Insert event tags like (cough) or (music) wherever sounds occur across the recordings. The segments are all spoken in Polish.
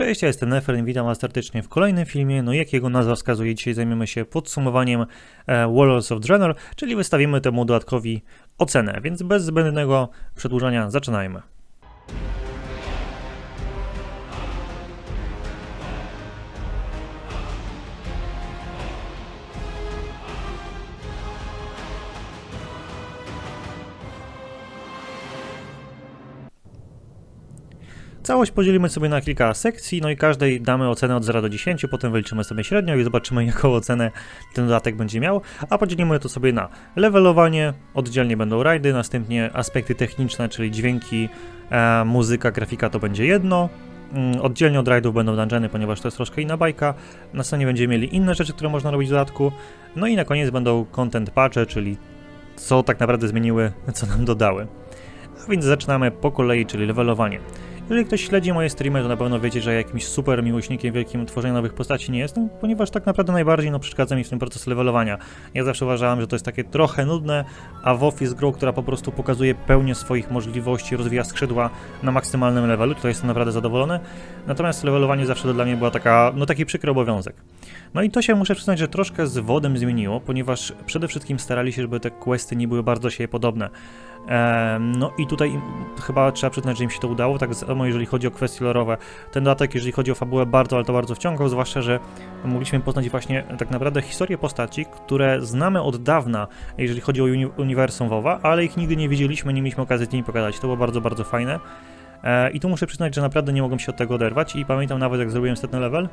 Cześć, ja jestem Nefren, witam was serdecznie w kolejnym filmie. No jak jego nazwa wskazuje, dzisiaj zajmiemy się podsumowaniem e, Warlords of Draenor, czyli wystawimy temu dodatkowi ocenę, więc bez zbędnego przedłużania zaczynajmy. Całość podzielimy sobie na kilka sekcji, no i każdej damy ocenę od 0 do 10, potem wyliczymy sobie średnią i zobaczymy (laughs) jaką ocenę ten dodatek będzie miał, a podzielimy to sobie na levelowanie, oddzielnie będą rajdy, następnie aspekty techniczne, czyli dźwięki, e, muzyka, grafika to będzie jedno, Mm, Oddzielnie od rajdów będą dungeony, ponieważ to jest troszkę inna bajka. Następnie będziemy mieli inne rzeczy, które można robić w dodatku. No i na koniec będą content patche, czyli co tak naprawdę zmieniły, co nam dodały. A więc zaczynamy po kolei, czyli levelowanie. Jeżeli ktoś śledzi moje streamy, to na pewno wiecie, że jakimś super miłośnikiem wielkim tworzenia nowych postaci nie jestem, ponieważ tak naprawdę najbardziej no, przeszkadza mi w tym proces levelowania. Ja zawsze uważałem, że to jest takie trochę nudne, a WoW jest grą, która po prostu pokazuje pełnię swoich możliwości, rozwija skrzydła na maksymalnym levelu, to jestem naprawdę zadowolony. Natomiast levelowanie zawsze to dla mnie była taka, no taki przykry obowiązek. No i to się muszę przyznać, że troszkę z wodem zmieniło, ponieważ przede wszystkim starali się, żeby te questy nie były bardzo siebie podobne. No i tutaj chyba trzeba przyznać, że im się to udało, tak samo jeżeli chodzi o kwestie lorowe. Ten dodatek, jeżeli chodzi o fabułę, bardzo, ale to bardzo wciągał, zwłaszcza, że mogliśmy poznać właśnie tak naprawdę historię postaci, które znamy od dawna, jeżeli chodzi o uni uniwersum WoWa, ale ich nigdy nie widzieliśmy, nie mieliśmy okazji z nimi pokazać. To było bardzo, bardzo fajne. E, I tu muszę przyznać, że naprawdę nie mogłem się od tego oderwać i pamiętam nawet, jak zrobiłem setny level,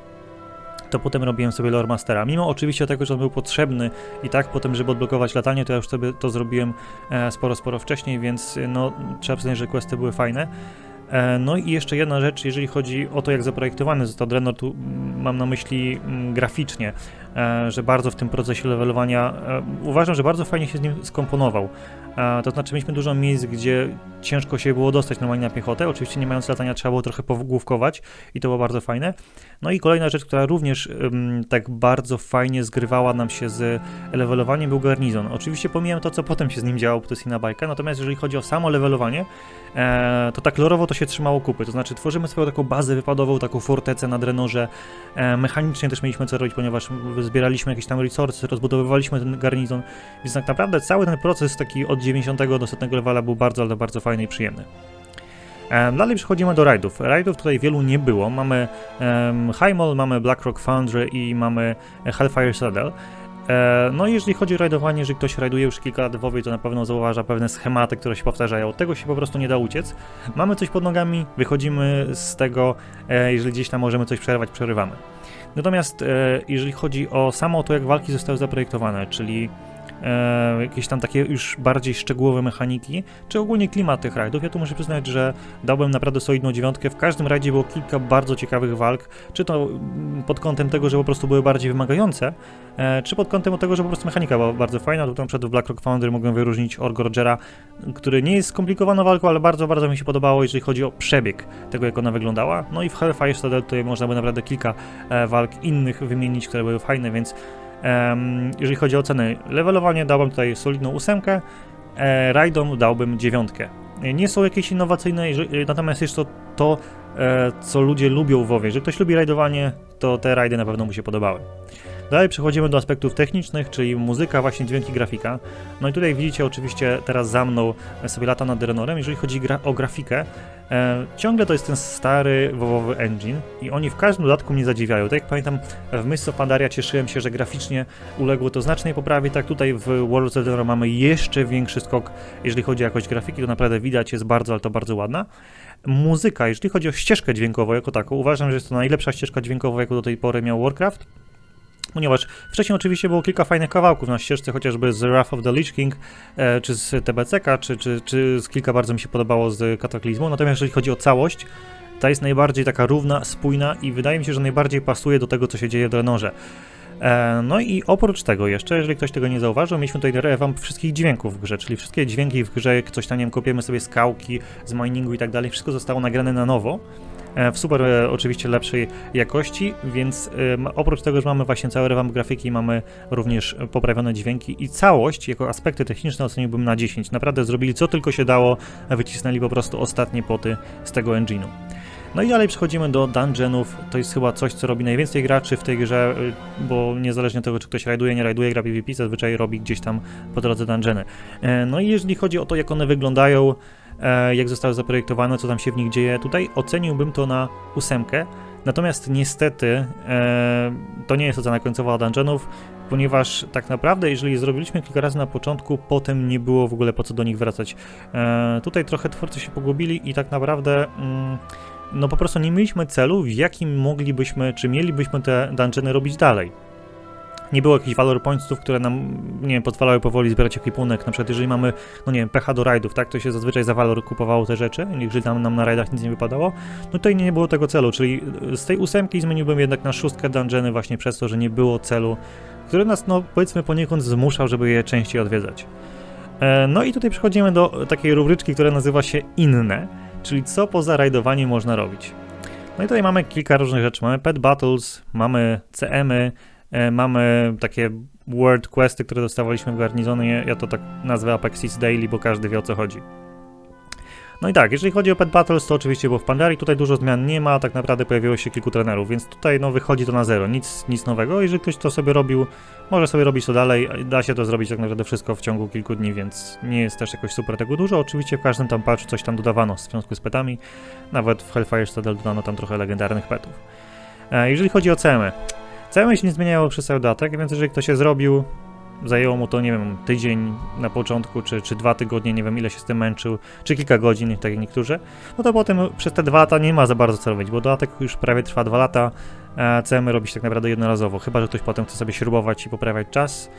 to potem robiłem sobie lore mastera. Mimo oczywiście tego, że on był potrzebny i tak potem, żeby odblokować latanie, to ja już sobie to zrobiłem e, sporo, sporo wcześniej, więc e, no trzeba przyznać, że questy były fajne. E, No i jeszcze jedna rzecz, jeżeli chodzi o to, jak zaprojektowany został Draenor, tu mm, mam na myśli mm, graficznie, że bardzo w tym procesie levelowania uważam, że bardzo fajnie się z nim skomponował. To znaczy mieliśmy dużo miejsc, gdzie ciężko się było dostać normalnie na piechotę, oczywiście nie mając latania trzeba było trochę powgłówkować i to było bardzo fajne. No i kolejna rzecz, która również ym, tak bardzo fajnie zgrywała nam się z levelowaniem był garnizon. Oczywiście pomijam to, co potem się z nim działo, bo to jest inna bajka, natomiast jeżeli chodzi o samo levelowanie, e, to tak lorowo to się trzymało kupy, to znaczy tworzymy swoją taką bazę wypadową, taką fortecę na drenorze, e, mechanicznie też mieliśmy co robić, ponieważ zbieraliśmy jakieś tam resource, rozbudowywaliśmy ten garnizon, więc tak naprawdę cały ten proces taki od 90 do 100 levela był bardzo, ale bardzo fajny i przyjemny. E, Dalej przechodzimy do rajdów. Rajdów tutaj wielu nie było. Mamy um, Highmall, mamy Blackrock Foundry i mamy Hellfire Saddle. No i jeżeli chodzi o rajdowanie, jeżeli ktoś rajduje już kilka lat w WoWie, to na pewno zauważa pewne schematy, które się powtarzają. Tego się po prostu nie da uciec. Mamy coś pod nogami, wychodzimy z tego, e, jeżeli gdzieś tam możemy coś przerwać, przerywamy. Natomiast e, jeżeli chodzi o samo to, jak walki zostały zaprojektowane, czyli e, jakieś tam takie już bardziej szczegółowe mechaniki, czy ogólnie klimat tych rajdów, ja tu muszę przyznać, że dałbym naprawdę solidną dziewiątkę. W każdym rajdzie było kilka bardzo ciekawych walk, czy to mm, pod kątem tego, że po prostu były bardziej wymagające, e, czy pod kątem tego, że po prostu mechanika była bardzo fajna. Tutaj na przykład w Blackrock Foundry mogłem wyróżnić Orgo Rogera, który nie jest skomplikowaną walką, ale bardzo, bardzo mi się podobało, jeżeli chodzi o przebieg tego, jak ona wyglądała. No i w Hellfire Saddle tutaj można by naprawdę kilka e, walk innych wymienić, które były fajne, więc jeżeli chodzi o ceny, levelowanie dałbym tutaj solidną ósemkę, e, rajdom dałbym dziewiątkę. E, Nie są jakieś innowacyjne, jeżeli- natomiast jest to to, e, co ludzie lubią w WoWie. Jeżeli ktoś lubi rajdowanie, to te rajdy na pewno mu się podobały. Dalej przechodzimy do aspektów technicznych, czyli muzyka, właśnie dźwięki, grafika. No i tutaj widzicie oczywiście teraz za mną sobie lata nad Drenorem. Jeżeli chodzi gra o grafikę, e, ciągle to jest ten stary WoWowy engine i oni w każdym dodatku mnie zadziwiają. Tak jak pamiętam w Myst of Pandaria cieszyłem się, że graficznie uległo to znacznej poprawie, tak tutaj w World of Draenor mamy jeszcze większy skok, jeżeli chodzi o jakość grafiki, to naprawdę widać, jest bardzo, ale to bardzo ładna. Muzyka, jeżeli chodzi o ścieżkę dźwiękową jako taką, uważam, że jest to najlepsza ścieżka dźwiękowa, jaką do tej pory miał Warcraft. Ponieważ wcześniej oczywiście było kilka fajnych kawałków na ścieżce, chociażby z Wrath of the Lich King, e, czy z TBCK, czy, czy, czy z kilka bardzo mi się podobało z Kataklizmu. Natomiast jeżeli chodzi o całość, ta jest najbardziej taka równa, spójna i wydaje mi się, że najbardziej pasuje do tego, co się dzieje w Drenorze. E, No i oprócz tego jeszcze, jeżeli ktoś tego nie zauważył, mieliśmy tutaj rewamp wszystkich dźwięków w grze, czyli wszystkie dźwięki w grze, coś tam, nie wiem, kopiemy sobie skałki z miningu i tak dalej, wszystko zostało nagrane na nowo, w super e, oczywiście lepszej jakości, więc oprócz tego, że mamy właśnie cały rewamp grafiki, mamy również poprawione dźwięki i całość, jako aspekty techniczne oceniłbym na 10. Naprawdę zrobili co tylko się dało, wycisnęli po prostu ostatnie poty z tego engine'u. No i dalej przechodzimy do dungeonów. To jest chyba coś, co robi najwięcej graczy w tej grze, y, bo niezależnie od tego, czy ktoś rajduje, nie rajduje, gra PvP, zazwyczaj robi gdzieś tam po drodze dungeony. E, No i jeżeli chodzi o to, jak one wyglądają, e, jak zostały zaprojektowane, co tam się w nich dzieje, tutaj oceniłbym to na ósemkę. Natomiast niestety e, to nie jest ocena końcowa dungeonów, ponieważ tak naprawdę, jeżeli zrobiliśmy kilka razy na początku, potem nie było w ogóle po co do nich wracać. E, tutaj trochę twórcy się pogubili i tak naprawdę mm, no po prostu nie mieliśmy celu, w jakim moglibyśmy, czy mielibyśmy te dungeony robić dalej. Nie było jakichś valor pointsów, które nam, nie wiem, pozwalały powoli zbierać ekwipunek. Na przykład, jeżeli mamy, no nie wiem, pecha do rajdów, tak, to się zazwyczaj za valor kupowało te rzeczy, jeżeli tam nam na rajdach nic nie wypadało. No tutaj nie było tego celu, czyli z tej ósemki zmieniłbym jednak na szóstkę dungeony właśnie przez to, że nie było celu, który nas, no powiedzmy, poniekąd zmuszał, żeby je częściej odwiedzać. E, No i tutaj przechodzimy do takiej rubryczki, która nazywa się inne, czyli co poza rajdowaniem można robić. No i tutaj mamy kilka różnych rzeczy. Mamy pet battles, mamy CM-y, e, mamy takie world questy, które dostawaliśmy w garnizonie. Ja to tak nazwę Apexis Daily, bo każdy wie o co chodzi. No i tak, jeżeli chodzi o Pet Battles, to oczywiście było w Pandarii, tutaj dużo zmian nie ma, tak naprawdę pojawiło się kilku trenerów, więc tutaj no wychodzi to na zero, nic, nic nowego. Jeżeli ktoś to sobie robił, może sobie robić to dalej, da się to zrobić tak naprawdę wszystko w ciągu kilku dni, więc nie jest też jakoś super tego dużo. Oczywiście w każdym tam patchu coś tam dodawano w związku z petami, nawet w Hellfire Citadel dodano tam trochę legendarnych petów. E, jeżeli chodzi o CM, CM się nie zmieniało przez cały datek, więc jeżeli ktoś je zrobił, zajęło mu to, nie wiem, tydzień na początku, czy, czy dwa tygodnie, nie wiem ile się z tym męczył, czy kilka godzin, tak jak niektórzy, no to potem przez te dwa lata nie ma za bardzo co robić, bo dodatek już prawie trwa dwa lata, a CM robi się tak naprawdę jednorazowo, chyba że ktoś potem chce sobie śrubować i poprawiać czas,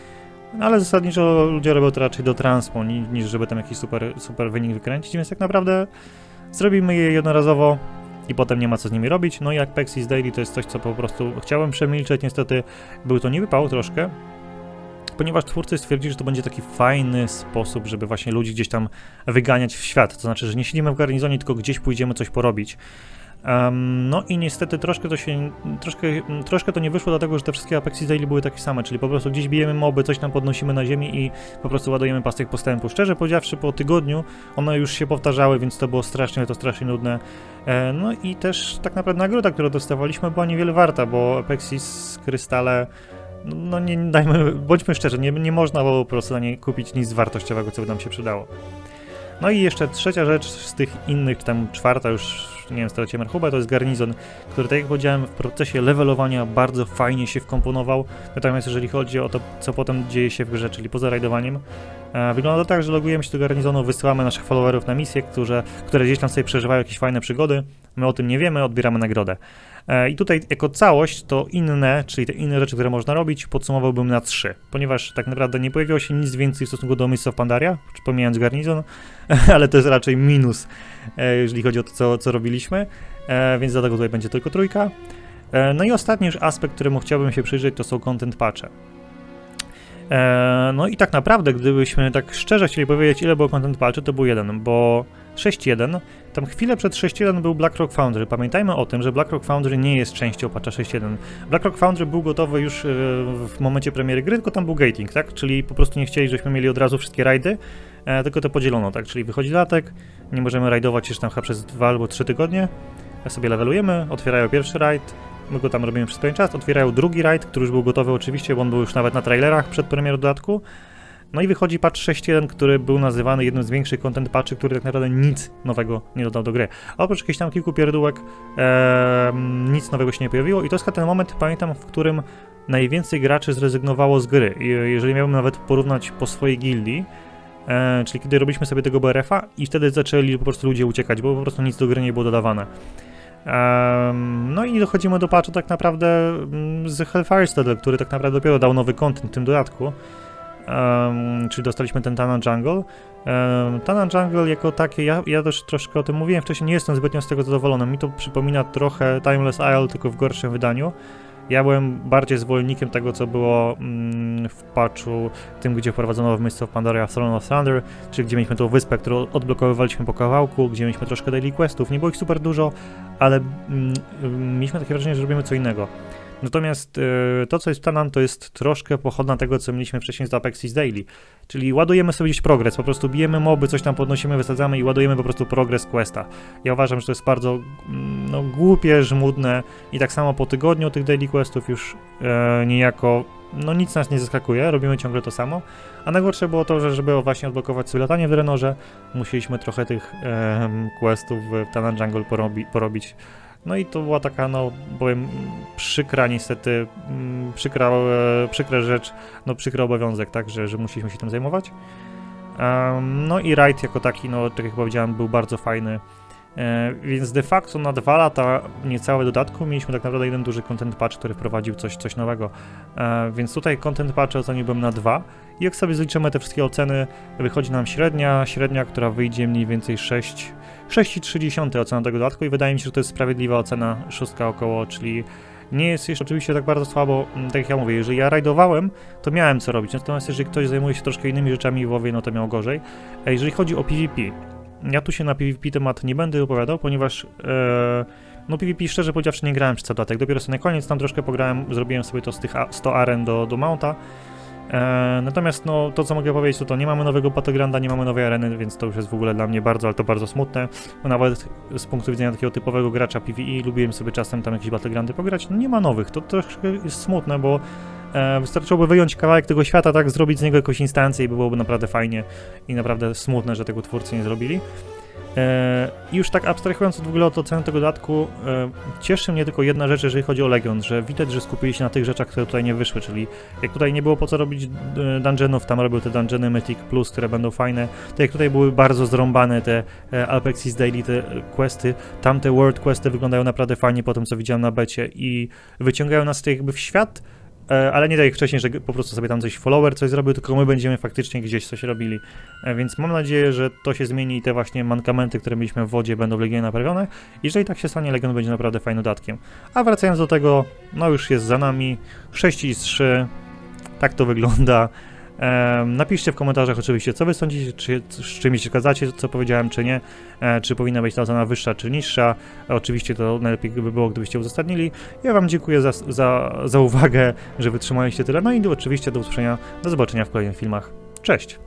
no ale zasadniczo ludzie robią to raczej do transpo, ni- niż żeby tam jakiś super, super wynik wykręcić, więc tak naprawdę zrobimy je jednorazowo i potem nie ma co z nimi robić. No i jak Pexis Daily to jest coś, co po prostu chciałem przemilczeć, niestety był to nie wypał troszkę, ponieważ twórcy stwierdzili, że to będzie taki fajny sposób, żeby właśnie ludzi gdzieś tam wyganiać w świat. To znaczy, że nie siedzimy w garnizonie, tylko gdzieś pójdziemy coś porobić. Em, no i niestety troszkę to się, troszkę, troszkę to nie wyszło, dlatego że te wszystkie Apexis Daily były takie same, czyli po prostu gdzieś bijemy moby, coś tam podnosimy na ziemi i po prostu ładujemy pasek postępu. Szczerze powiedziawszy, po tygodniu one już się powtarzały, więc to było strasznie, to strasznie nudne. E, no i też tak naprawdę nagroda, którą dostawaliśmy była niewiele warta, bo Apexis, krystale, no, no nie dajmy, bądźmy szczerzy, nie, nie można było po prostu na nie kupić nic wartościowego, co by nam się przydało. No i jeszcze trzecia rzecz z tych innych, czy tam czwarta już, nie wiem, straciłem rachubę, to jest garnizon, który, tak jak powiedziałem, w procesie levelowania bardzo fajnie się wkomponował. Natomiast jeżeli chodzi o to, co potem dzieje się w grze, czyli poza rajdowaniem, e, wygląda to tak, że logujemy się do garnizonu, wysyłamy naszych followerów na misje, które, które gdzieś tam sobie przeżywają jakieś fajne przygody. My o tym nie wiemy, odbieramy nagrodę. E, I tutaj jako całość to inne, czyli te inne rzeczy, które można robić, podsumowałbym na trzy, ponieważ tak naprawdę nie pojawiło się nic więcej w stosunku do Mists of Pandaria, pomijając garnizon, (laughs) ale to jest raczej minus, e, jeżeli chodzi o to, co, co robiliśmy, e, więc dlatego tutaj będzie tylko trójka. No i ostatni już aspekt, któremu chciałbym się przyjrzeć, to są content patche. No i tak naprawdę, gdybyśmy tak szczerze chcieli powiedzieć, ile było content patchy, to był jeden, bo 6.1, tam chwilę przed 6.1 był BlackRock Foundry. Pamiętajmy o tym, że BlackRock Foundry nie jest częścią patcha 6.1. BlackRock Foundry był gotowy już e, w momencie premiery gry, tylko tam był gating, tak? Czyli po prostu nie chcieli, żebyśmy mieli od razu wszystkie rajdy, e, tylko to podzielono, tak? Czyli wychodzi latek, nie możemy rajdować jeszcze tam chyba przez 2 albo 3 tygodnie, ja sobie levelujemy, otwierają pierwszy rajd, my go tam robimy przez pewien czas, otwierają drugi rajd, który już był gotowy oczywiście, bo on był już nawet na trailerach przed premierą dodatku. No i wychodzi patch 6.1, który był nazywany jednym z większych content patchy, który tak naprawdę nic nowego nie dodał do gry. Oprócz jakichś tam kilku pierdółek, nic nowego się nie pojawiło i to jest ten moment, pamiętam, w którym najwięcej graczy zrezygnowało z gry. I jeżeli miałbym nawet porównać po swojej gildii, e, czyli kiedy robiliśmy sobie tego BRF-a i wtedy zaczęli po prostu ludzie uciekać, bo po prostu nic do gry nie było dodawane. No i dochodzimy do patchu tak naprawdę mm, z Hellfire Citadel, który tak naprawdę dopiero dał nowy content w tym dodatku. Um, czyli dostaliśmy ten Tanan Jungle. Um, Tanan Jungle jako takie, ja, ja też troszkę o tym mówiłem wcześniej, nie jestem zbytnio z tego zadowolony. Mi to przypomina trochę Timeless Isle, tylko w gorszym wydaniu. Ja byłem bardziej zwolennikiem tego, co było mm, w patchu tym, gdzie wprowadzono w Mist of Pandaria Throne of Thunder, czyli gdzie mieliśmy tą wyspę, którą odblokowywaliśmy po kawałku, gdzie mieliśmy troszkę daily questów. Nie było ich super dużo, ale mm, mieliśmy takie wrażenie, że robimy co innego. Natomiast e, to, co jest Tanan, to jest troszkę pochodna tego, co mieliśmy wcześniej z Apexis Daily. Czyli ładujemy sobie gdzieś progres, po prostu bijemy moby, coś tam podnosimy, wysadzamy i ładujemy po prostu progres questa. Ja uważam, że to jest bardzo mm, no, głupie, żmudne i tak samo po tygodniu tych daily questów już e, niejako, no nic nas nie zaskakuje, robimy ciągle to samo. A najgorsze było to, że żeby właśnie odblokować sobie latanie w Renorze, musieliśmy trochę tych em, questów w Tanan Jungle porobi, porobić. No i to była taka, no, powiem, przykra niestety, mm, przykra, e, przykra rzecz, no przykry obowiązek, tak, że, że musieliśmy się tym zajmować. No i raid jako taki, no tak jak powiedziałem, był bardzo fajny. E, więc de facto na dwa lata niecałe dodatku mieliśmy tak naprawdę jeden duży content patch, który wprowadził coś, coś nowego. E, więc tutaj content patch oceniłbym na dwa. I jak sobie zliczymy te wszystkie oceny, wychodzi nam średnia, średnia, która wyjdzie mniej więcej 6, 6,3 ocena tego dodatku i wydaje mi się, że to jest sprawiedliwa ocena, szóstka około, czyli nie jest jeszcze oczywiście tak bardzo słabo, mm, tak jak ja mówię, jeżeli ja rajdowałem, to miałem co robić, natomiast jeżeli ktoś zajmuje się troszkę innymi rzeczami w WoWie, no to miał gorzej. A jeżeli chodzi o PvP, ja tu się na PvP temat nie będę opowiadał, ponieważ e, no PvP szczerze powiedziawszy nie grałem przez dodatek, dopiero sobie na koniec tam troszkę pograłem, zrobiłem sobie to z tych a- 100 aren do, do mounta. E, natomiast no to co mogę powiedzieć to to nie mamy nowego Patogranda, nie mamy nowej areny, więc to już jest w ogóle dla mnie bardzo, ale to bardzo smutne. Bo nawet z punktu widzenia takiego typowego gracza PvE lubiłem sobie czasem tam jakieś Battlegrandy pograć, no nie ma nowych, to troszkę jest smutne, bo e, wystarczyłoby wyjąć kawałek tego świata, tak, zrobić z niego jakąś instancję i byłoby naprawdę fajnie i naprawdę smutne, że tego twórcy nie zrobili. E, I już tak abstrahując w ogóle od oceny tego dodatku, e, cieszy mnie tylko jedna rzecz, jeżeli chodzi o Legion, że widać, że skupili się na tych rzeczach, które tutaj nie wyszły, czyli jak tutaj nie było po co robić e, dungeonów, tam robią te dungeony Mythic Plus, które będą fajne, tak jak tutaj były bardzo zrąbane te e, Apexis Daily, te e, questy, tamte World Questy wyglądają naprawdę fajnie po tym, co widziałem na becie i wyciągają nas tutaj jakby w świat, E, ale nie tak jak wcześniej, że po prostu sobie tam coś follower coś zrobił, tylko my będziemy faktycznie gdzieś coś robili. E, Więc mam nadzieję, że to się zmieni i te właśnie mankamenty, które mieliśmy w wodzie będą w Legionie naprawione. Jeżeli tak się stanie, Legion będzie naprawdę fajnym dodatkiem. A wracając do tego, no już jest za nami 6 i 3. Tak to wygląda. Napiszcie w komentarzach oczywiście, co wy sądzicie, czy z czym się zgadzacie, co powiedziałem, czy nie, e, czy powinna być ta ocena wyższa, czy niższa. Oczywiście to najlepiej by było, gdybyście uzasadnili. Ja wam dziękuję za, za, za uwagę, że wytrzymaliście tyle, no i oczywiście do usłyszenia, do zobaczenia w kolejnych filmach. Cześć!